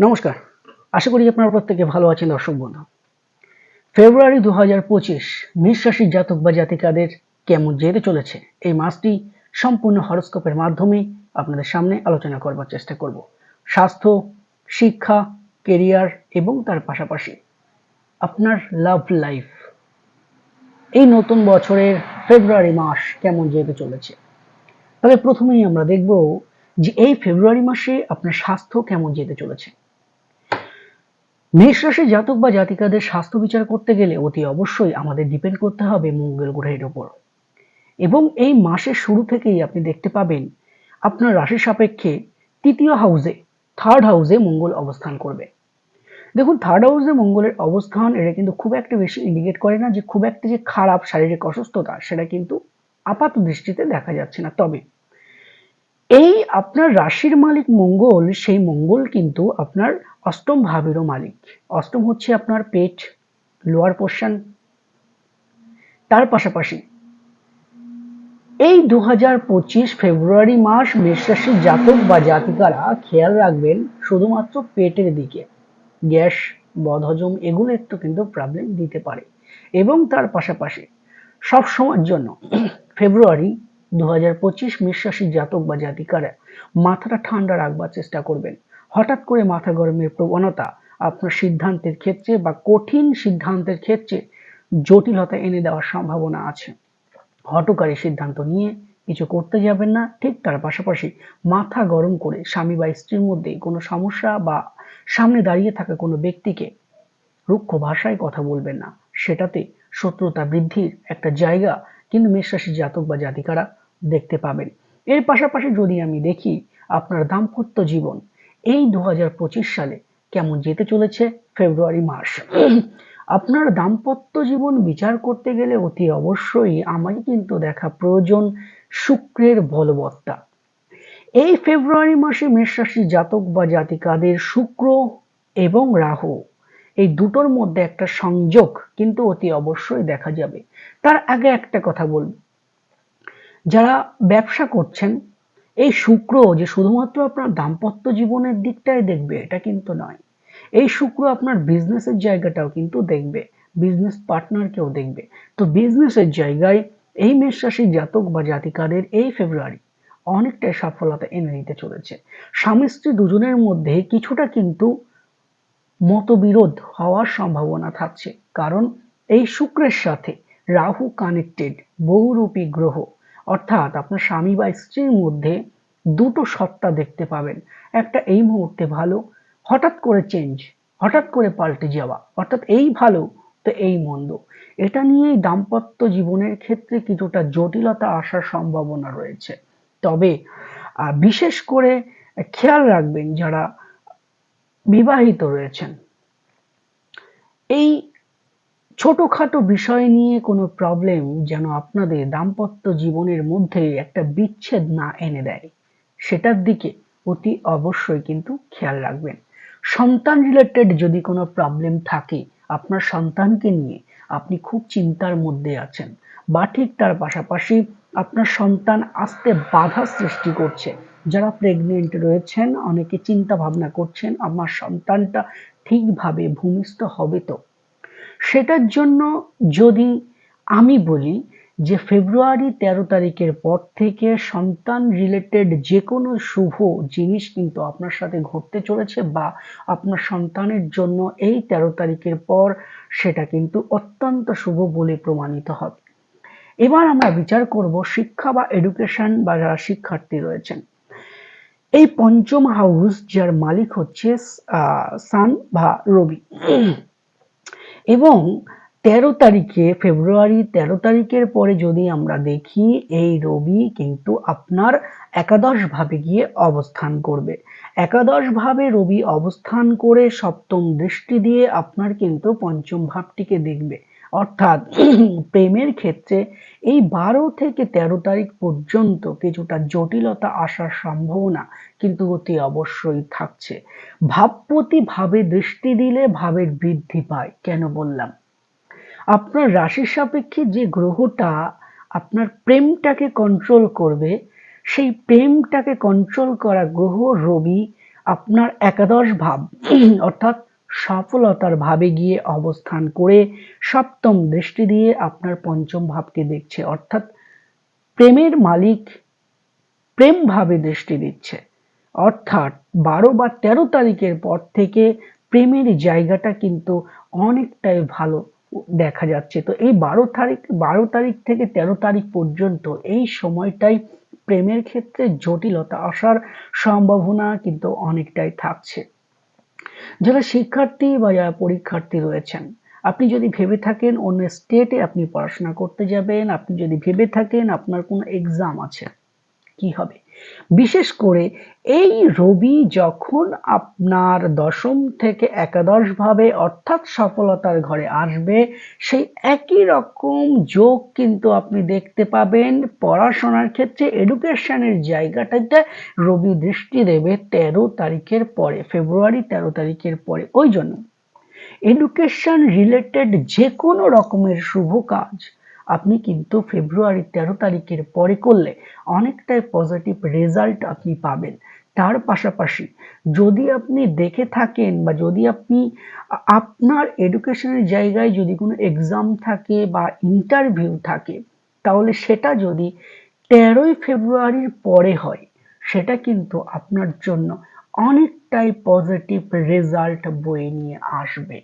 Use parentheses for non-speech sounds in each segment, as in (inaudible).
নমস্কার। আশা করি আপনারা প্রত্যেকে ভালো আছেন দর্শক বন্ধু। ফেব্রুয়ারি দু হাজার পঁচিশ মেষ জাতক বা জাতিকাদের কেমন যেতে চলেছে? এই মাসটি সম্পূর্ণ হরস্কোপের মাধ্যমে আপনাদের সামনে আলোচনা করবার চেষ্টা করব। স্বাস্থ্য, শিক্ষা, কেরিয়ার এবং তার পাশাপাশি আপনার লাভ লাইফ। এই নতুন বছরের ফেব্রুয়ারি মাস কেমন যেতে চলেছে? তবে প্রথমেই আমরা দেখব যে এই ফেব্রুয়ারি মাসে আপনার স্বাস্থ্য কেমন যেতে চলেছে। মেষ রাশির জাতক বা জাতিকাদের স্বাস্থ্য বিচার করতে গেলে অতি অবশ্যই আমাদের ডিপেন্ড করতে হবে মঙ্গল গ্রহের ওপর এবং এই মাসের শুরু থেকেই আপনি দেখতে পাবেন, আপনার রাশি সাপেক্ষে তৃতীয় হাউসে থার্ড হাউসে মঙ্গল অবস্থান করবে। দেখুন থার্ড হাউসে মঙ্গলের অবস্থান, এটা কিন্তু খুব একটা বেশি ইন্ডিকেট করে না যে খুব একটা যে খারাপ, শারীরিক অসুস্থতা, সেটা কিন্তু আপাত দৃষ্টিতে দেখা যাচ্ছে না। তবে এই আপনার রাশির মালিক মঙ্গল, সেই মঙ্গল কিন্তু আপনার অষ্টম ভাবেরও মালিক। অষ্টম হচ্ছে আপনার পেট লোয়ার পোর্শন তার পাশাপাশি এই দু পঁচিশ ফেব্রুয়ারি মাস মেষরাশির জাতক বা জাতিকারা খেয়াল রাখবেন, শুধুমাত্র পেটের দিকে গ্যাস, বদহজম এগুলো একটু কিন্তু প্রবলেম দিতে পারে। এবং তার পাশাপাশি সব সময়ের জন্য ফেব্রুয়ারি দু হাজার জাতক বা জাতিকারা মাথাটা ঠান্ডা রাখবার চেষ্টা করবেন। হঠাৎ করে মাথা গরমের প্রবণতা আপনার সিদ্ধান্তের ক্ষেত্রে বা কঠিন সিদ্ধান্তের ক্ষেত্রে জটিলতা এনে দেওয়ার সম্ভাবনা আছে। হটকারী সিদ্ধান্ত নিয়ে কিছু করতে যাবেন না, ঠিক তার পাশাপাশি মাথা গরম করে স্বামী বা স্ত্রীর মধ্যে কোনো সমস্যা বা সামনে দাঁড়িয়ে থাকা কোনো ব্যক্তিকে রুক্ষ ভাষায় কথা বলবেন না। সেটাতে শত্রুতা বৃদ্ধির একটা জায়গা কিন্তু মেষরাশি জাতক বা জাতিকারা দেখতে পাবেন। এর পাশাপাশি যদি আমি দেখি আপনার দাম্পত্য জীবন, এই দু হাজার পঁচিশ সালে কেমন যেতে চলেছে? ফেব্রুয়ারি মাস আপনার দাম্পত্য জীবন বিচার করতে গেলে অতি অবশ্যই আমাকে কিন্তু দেখা প্রয়োজন শুক্রের বলবত্তা। এই ফেব্রুয়ারি মাসে মেষরাশি জাতক বা জাতিকাদের শুক্র এবং রাহু, এই দুটোর মধ্যে একটা সংযোগ কিন্তু অতি অবশ্যই দেখা যাবে। তার আগে একটা কথা বলব। যারা ব্যবসা করছেন, এই শুক্র যে শুধুমাত্র আপনার দাম্পত্য জীবনের দিকটাই দেখবে, এটা কিন্তু নয়। এই শুক্র আপনার বিজনেসের জায়গাটাও কিন্তু দেখবে বিজনেস পার্টনারকেও দেখবে। তো বিজনেসের জায়গায় এই মেষ রাশির জাতক বা জাতিকাদের এই ফেব্রুয়ারি অনেকটাই সফলতা এনে দিতে চলেছে। স্বামী স্ত্রী দুজনের মধ্যে কিছুটা কিন্তু মতবিরোধ হওয়ার সম্ভাবনা থাকছে। কারণ এই শুক্রের সাথে রাহু কানেক্টেড বহুরূপী গ্রহ অর্থাৎ আপনার স্বামী বা স্ত্রীর মধ্যে দুটো সত্তা দেখতে পাবেন। একটা এই মুহূর্তে ভালো, হঠাৎ করে চেঞ্জ হঠাৎ করে পাল্টে যাওয়া, অর্থাৎ এই ভালো তো এই মন্দ। এটা নিয়েই দাম্পত্য জীবনের ক্ষেত্রে কিছুটা জটিলতা আসার সম্ভাবনা রয়েছে। তবে বিশেষ করে খেয়াল রাখবেন যারা বিবাহিত রয়েছেন। এই ছোটখাটো বিষয় নিয়ে কোনো প্রবলেম যেন আপনাদের দাম্পত্য জীবনের মধ্যে একটা বিচ্ছেদ না এনে দেয়। সেটার দিকে অতি অবশ্যই কিন্তু খেয়াল রাখবেন। সন্তান রিলেটেড যদি কোনো প্রবলেম থাকে আপনার সন্তানকে নিয়ে, আপনি খুব চিন্তার মধ্যে আছেন বা ঠিক তার পাশাপাশি আপনার সন্তান আসতে বাধা সৃষ্টি করছে। যারা প্রেগনেন্ট রয়েছেন, অনেকে চিন্তা ভাবনা করছেন, আমার সন্তানটা ঠিকভাবে ভূমিষ্ঠ হবে তো? সেটার জন্য যদি আমি বলি যে ফেব্রুয়ারি তেরো তারিখের পর থেকে সন্তান রিলেটেড যে কোনো শুভ জিনিস কিন্তু আপনার সাথে ঘটতে চলেছে বা আপনার সন্তানের জন্য এই তেরো তারিখের পর সেটা কিন্তু অত্যন্ত শুভ বলে প্রমাণিত হবে। এবার আমরা বিচার করব শিক্ষা বা এডুকেশন বা যারা শিক্ষার্থী রয়েছেন। এই পঞ্চম হাউস যার মালিক হচ্ছে সান বা রবি। এবং তেরো তারিখে, ফেব্রুয়ারি তেরো তারিখের পরে যদি আমরা দেখি, এই রবি কিন্তু আপনার একাদশভাবে গিয়ে অবস্থান করবে। একাদশভাবে রবি অবস্থান করে সপ্তম দৃষ্টি দিয়ে আপনার কিন্তু পঞ্চম ভাবটিকে দেখবে। অর্থাৎ (clears throat) প্রেমের ক্ষেত্রে এই বারো থেকে তেরো তারিখ পর্যন্ত কিছুটা জটিলতা আসার সম্ভাবনা কিন্তু অতি অবশ্যই থাকছে। ভাবপতি ভাবে দৃষ্টি দিলে ভাবের বৃদ্ধি পায়, কেন বললাম? আপনার রাশির সাপেক্ষে যে গ্রহটা আপনার প্রেমটাকে কন্ট্রোল করবে, সেই প্রেমটাকে কন্ট্রোল করা গ্রহ রবি আপনার একাদশ ভাব। (clears throat) অর্থাৎ সফলতার ভাবে গিয়ে অবস্থান করে সপ্তম দৃষ্টি দিয়ে আপনার পঞ্চম ভাবকে দেখছে। অর্থাৎ প্রেমের মালিক প্রেম ভাবে দৃষ্টি দিচ্ছে। অর্থাৎ বারো বা তেরো তারিখের পর থেকে প্রেমের জায়গাটা কিন্তু অনেকটাই ভালো দেখা যাচ্ছে। তো এই বারো তারিখ বারো তারিখ থেকে তেরো তারিখ পর্যন্ত এই সময়টাই প্রেমের ক্ষেত্রে জটিলতা আসার সম্ভাবনা কিন্তু অনেকটাই থাকছে। যারা শিক্ষার্থী বা যারা পরীক্ষার্থী রয়েছেন, আপনি যদি ভেবে থাকেন অন্য স্টেটে আপনি পড়াশোনা করতে যাবেন, আপনি যদি ভেবে থাকেন আপনার কোনো এক্সাম আছে, কি হবে? বিশেষ করে এই রবি যখন আপনার দশম থেকে একাদশ ভাবে অর্থাৎ সফলতার ঘরে আসবে, সেই একই রকম যোগ কিন্তু আপনি দেখতে পাবেন। পড়াশোনার ক্ষেত্রে এডুকেশনের জায়গাটাতে রবি দৃষ্টি দেবে তেরো তারিখের পরে, ফেব্রুয়ারি তেরো তারিখের পরে। ওই জন্য এডুকেশন রিলেটেড যে কোনো রকমের শুভ কাজ আপনি কিন্তু ফেব্রুয়ারি তেরো তারিখের পরে করলে অনেকটাই পজিটিভ রেজাল্ট আপনি পাবেন। তার পাশাপাশি যদি আপনি দেখে থাকেন বা যদি আপনি আপনার এডুকেশনের জায়গায় যদি কোনো এক্সাম থাকে বা ইন্টারভিউ থাকে, তাহলে সেটা যদি তেরোই ফেব্রুয়ারির পরে হয়, সেটা কিন্তু আপনার জন্য অনেকটাই পজিটিভ রেজাল্ট বয়ে নিয়ে আসবে।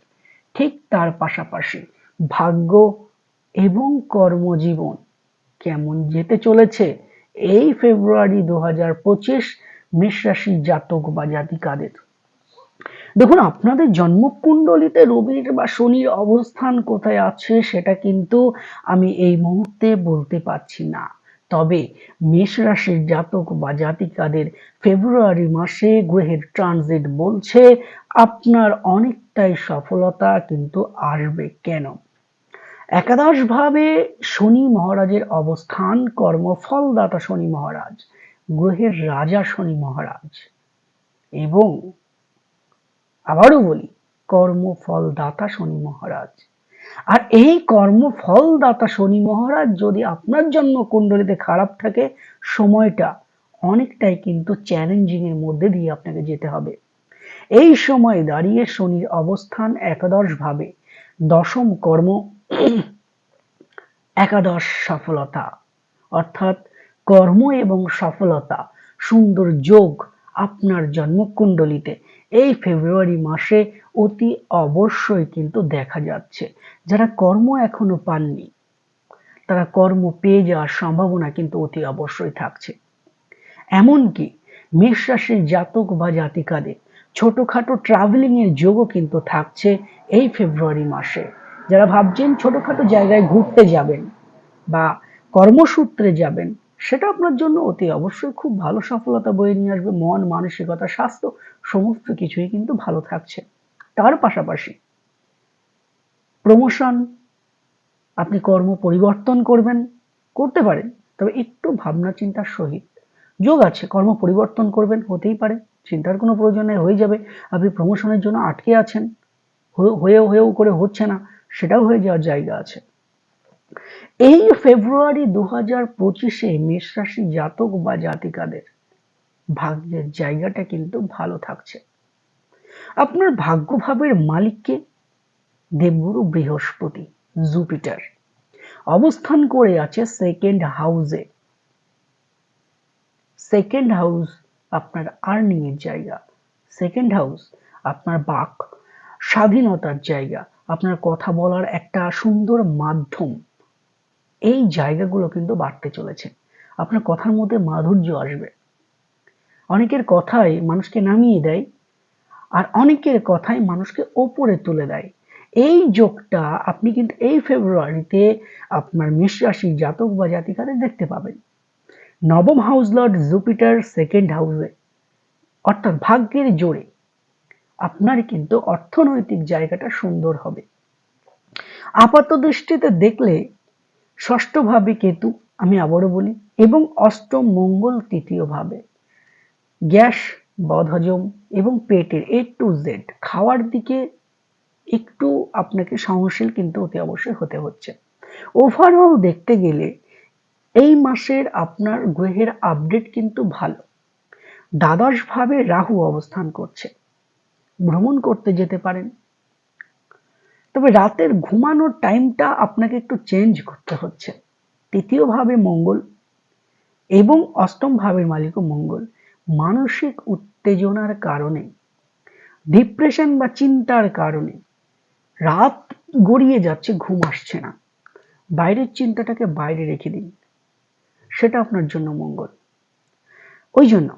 ঠিক তার পাশাপাশি ভাগ্য এবং কর্মজীবন কেমন যেতে চলেছে? এই ফেব্রুয়ারি দু হাজার পঁচিশ মেষরাশি জাতক বা জাতিকাদের। দেখুন, আপনাদের জন্মকুণ্ডলিতে রবির বা শনির অবস্থান কোথায় আছে সেটা কিন্তু আমি এই মুহূর্তে বলতে পারছি না। তবে মেষ রাশির জাতক বা জাতিকাদের ফেব্রুয়ারি মাসে গ্রহের ট্রানজিট বলছে, আপনার অনেকটাই সফলতা কিন্তু আসবে। কেন? একাদশ ভাবে শনি মহারাজের অবস্থান, কর্মফলদাতা শনি মহারাজ, গ্রহের রাজা শনি মহারাজ। এবং আবারও বলি, কর্মফলদাতা শনি মহারাজ। আর এই কর্মফলদাতা শনি মহারাজ যদি আপনার জন্য কুণ্ডলিতে খারাপ থাকে, সময়টা অনেকটাই কিন্তু চ্যালেঞ্জিং এর মধ্যে দিয়ে আপনাকে যেতে হবে। এই সময় দাঁড়িয়ে শনির অবস্থান একাদশ ভাবে দশম কর্ম একাদশ সফলতা, অর্থাৎ কর্ম এবং সফলতা, সুন্দর যোগ আপনার জন্মকুণ্ডলিতে। এই ফেব্রুয়ারি মাসে অতি অবশ্যই কিন্তু দেখা যাচ্ছে। যারা কর্ম এখনও পাননি, তারা কর্ম পেয়ে যাওয়ার সম্ভাবনা কিন্তু অতি অবশ্যই থাকছে। এমনকি মেষ রাশির জাতক বা জাতিকাদের ছোটখাটো ট্রাভেলিং এর যোগও কিন্তু থাকছে এই ফেব্রুয়ারি মাসে। যারা ভাবছেন ছোটখাটো জায়গায় ঘুরতে যাবেন বা কর্মসূত্রে যাবেন, সেটা আপনার জন্য অতি অবশ্যই খুব ভালো সফলতা বয়ে নিয়ে আসবে। মন, মানসিকতা, স্বাস্থ্য সমস্ত কিছুই কিন্তু ভালো থাকছে। তার পাশাপাশি প্রমোশন আপনি কর্ম পরিবর্তন করবেন, করতে পারেন, তবে একটু ভাবনা চিন্তার সহিত। যোগ আছে, কর্ম পরিবর্তন করবেন, হতেই পারে, চিন্তার কোনো প্রয়োজন নেই, হয়ে যাবে। আপনি প্রমোশনের জন্য আটকে আছেন হয়েও হয়েও করে হচ্ছে না। সেটাও হয়ে যাওয়ার জায়গা আছে। এই ফেব্রুয়ারি দু হাজার পঁচিশে মেষ রাশি জাতক বা জাতিকাদের ভাগ্যের জায়গাটা কিন্তু ভালো থাকছে। আপনার ভাগ্যভাবের মালিককে দেবগুরু বৃহস্পতি, জুপিটার। অবস্থান করে আছে সেকেন্ড হাউসে সেকেন্ড হাউস আপনার আর্নিং এর জায়গা। সেকেন্ড হাউস আপনার বাক স্বাধীনতার জায়গা। আপনার কথা বলার একটা সুন্দর মাধ্যম। এই জায়গাগুলো কিন্তু বাড়তে চলেছে। আপনার কথার মধ্যে মাধুর্য আসবে। অনেকের কথাই মানুষকে নামিয়ে দেয় আর অনেকের কথাই মানুষকে ওপরে তুলে দেয়। এই যোগটা আপনি কিন্তু এই ফেব্রুয়ারিতে আপনার মেষ রাশি জাতক বা জাতিকাদের দেখতে পাবেন। নবম হাউস লর্ড জুপিটার সেকেন্ড হাউসে অর্থাৎ ভাগ্যের জোরে। আপনার কিন্তু অর্থনৈতিক জায়গাটা সুন্দর হবে। আপাত দৃষ্টিতে দেখলে ষষ্ঠ ভাবে কেতু, আমি আবারও বলি, এবং অষ্টম মঙ্গল তৃতীয় ভাবে, গ্যাস, বদহজম এবং পেটের এ টু জেড খাওয়ার দিকে একটু আপনাকে সহনশীল কিন্তু অতি অবশ্যই হতে হচ্ছে। ওভারঅল দেখতে গেলে এই মাসের আপনার গ্রহের আপডেট কিন্তু ভালো। দ্বাদশ ভাবে রাহু অবস্থান করছে। ভ্রমণ করতে যেতে পারেন। তবে রাতের ঘুমানোর টাইমটা আপনাকে একটু চেঞ্জ করতে হচ্ছে। তৃতীয় ভাবে মঙ্গল এবং অষ্টম ভাবের মালিকও মঙ্গল। মানসিক উত্তেজনার কারণে ডিপ্রেশন বা চিন্তার কারণে রাত গড়িয়ে যাচ্ছে, ঘুম আসছে না। বাইরের চিন্তাটাকে বাইরে রেখে দিন। সেটা আপনার জন্য মঙ্গল। ওই জন্য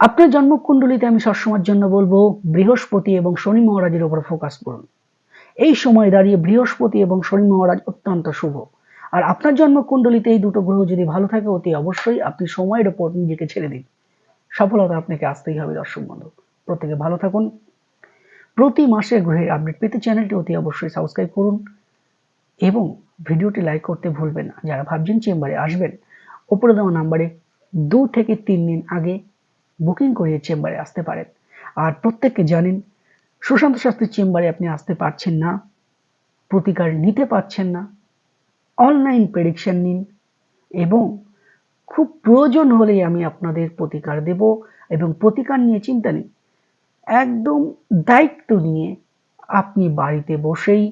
আপনার জন্মকুণ্ডলিতে আমি সবসময়ের জন্য বলব, বৃহস্পতি এবং শনি মহারাজের উপর ফোকাস করুন। এই সময় দাঁড়িয়ে বৃহস্পতি এবং শনি মহারাজ অত্যন্ত শুভ। আর আপনার জন্মকুণ্ডলিতে এই দুটো গ্রহ যদি ভালো থাকে, অতি অবশ্যই আপনি সময়ের ওপর নিজেকে ছেড়ে দিন। সফলতা আপনাকে আসতেই হবে, দর্শক বন্ধু। প্রত্যেকে ভালো থাকুন। প্রতি মাসে গ্রহের আপডেট পেতে চ্যানেলটি অতি অবশ্যই সাবস্ক্রাইব করুন এবং ভিডিওটি লাইক করতে ভুলবেন না। যারা ভাবছেন চেম্বারে আসবেন ওপরে দেওয়া নাম্বারে দু থেকে তিন দিন আগে বুকিং করিয়ে চেম্বারে আসতে পারেন। আর প্রত্যেককে জানেন, সুশান্ত শাস্ত্রীর চেম্বারে আপনি আসতে পারছেন না, প্রতিকার নিতে পারছেন না, অনলাইন প্রেডিকশন নিন, এবং খুব প্রয়োজন হলেই আমি আপনাদের প্রতিকার দেব এবং প্রতিকার নিয়ে চিন্তা নেই। একদম দায়িত্ব নিয়ে আপনি বাড়িতে বসেই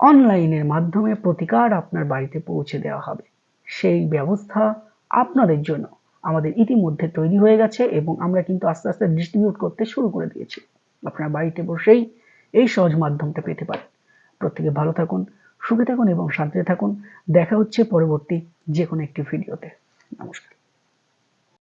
অনলাইনের মাধ্যমে প্রতিকার আপনার বাড়িতে পৌঁছে দেওয়া হবে। সেই ব্যবস্থা আপনাদের জন্য। আমাদের ইতিমধ্যে তৈরি হয়ে গেছে এবং আমরা কিন্তু আস্তে আস্তে ডিস্ট্রিবিউট করতে শুরু করে দিয়েছি। আপনারা বাড়িতে বসেই এই সহজ মাধ্যমটা পেতে পারেন। প্রত্যেকে ভালো থাকুন, সুখে থাকুন এবং শান্তিতে থাকুন। দেখা হচ্ছে পরবর্তী যে কোনো একটি ভিডিওতে নমস্কার।